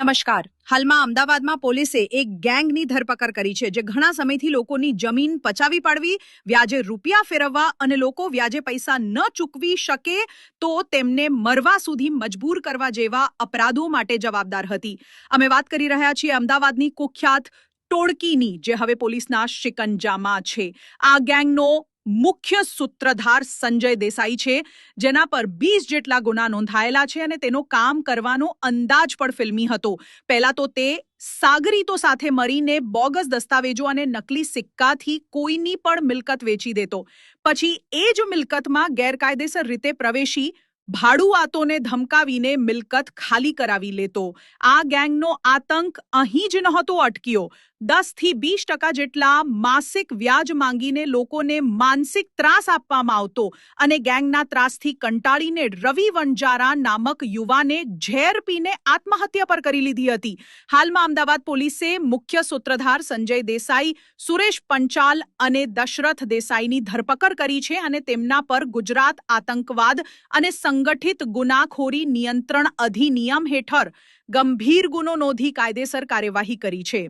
નમસ્કાર. હાલમાં અમદાવાદમાં પોલીસે એક ગેંગની ધરપકડ કરી છે જે ઘણા સમયથી લોકોની જમીન પચાવી પાડવી, વ્યાજે રૂપિયા ફેરવવા અને લોકો વ્યાજે પૈસા ન ચૂકવી શકે તો તેમને મરવા સુધી મજબૂર કરવા જેવા અપરાધો માટે જવાબદાર હતી. અમે વાત કરી રહ્યા છીએ અમદાવાદની કુખ્યાત ટોળકીની, જે હવે પોલીસના શિકંજામાં છે. આ ગેંગનો મુખ્ય સૂત્રધાર સંજય દેસાઈ છે, જેના પર બીસ જેટલા ગુના નોંધાયેલા છે અને તેનો કામ કરવાનો અંદાજ પણ ફિલ્મી હતો. પહેલા તો તે સાગરીતો સાથે મળીને બોગસ દસ્તાવેજો અને નકલી સિક્કાથી કોઈની પણ મિલકત વેચી દેતો. પછી એ જ મિલકતમાં ગેરકાયદેસર રીતે પ્રવેશી ભાડુઆતોને ધમકાવીને મિલકત ખાલી કરાવી લેતો. આ ગેંગનો આતંક અહીં જ નહોતો અટક્યો. દસથી વીસ ટકા જેટલા માસિક વ્યાજ માંગીને લોકોને માનસિક ત્રાસ આપવામાં આવતો અને ગેંગના ત્રાસથી કંટાળીને રવિ વંજારા નામક યુવાને ઝેર પીને આત્મહત્યા પર કરી લીધી હતી. હાલમાં અમદાવાદ પોલીસે મુખ્ય સૂત્રધાર સંજય દેસાઈ, સુરેશ પંચાલ અને દશરથ દેસાઈની ધરપકડ કરી છે અને તેમના પર ગુજરાત આતંકવાદ અને સંગઠિત ગુનાખોરી નિયંત્રણ અધિનિયમ હેઠળ ગંભીર ગુનો નોંધી કાયદેસર કાર્યવાહી કરી છે.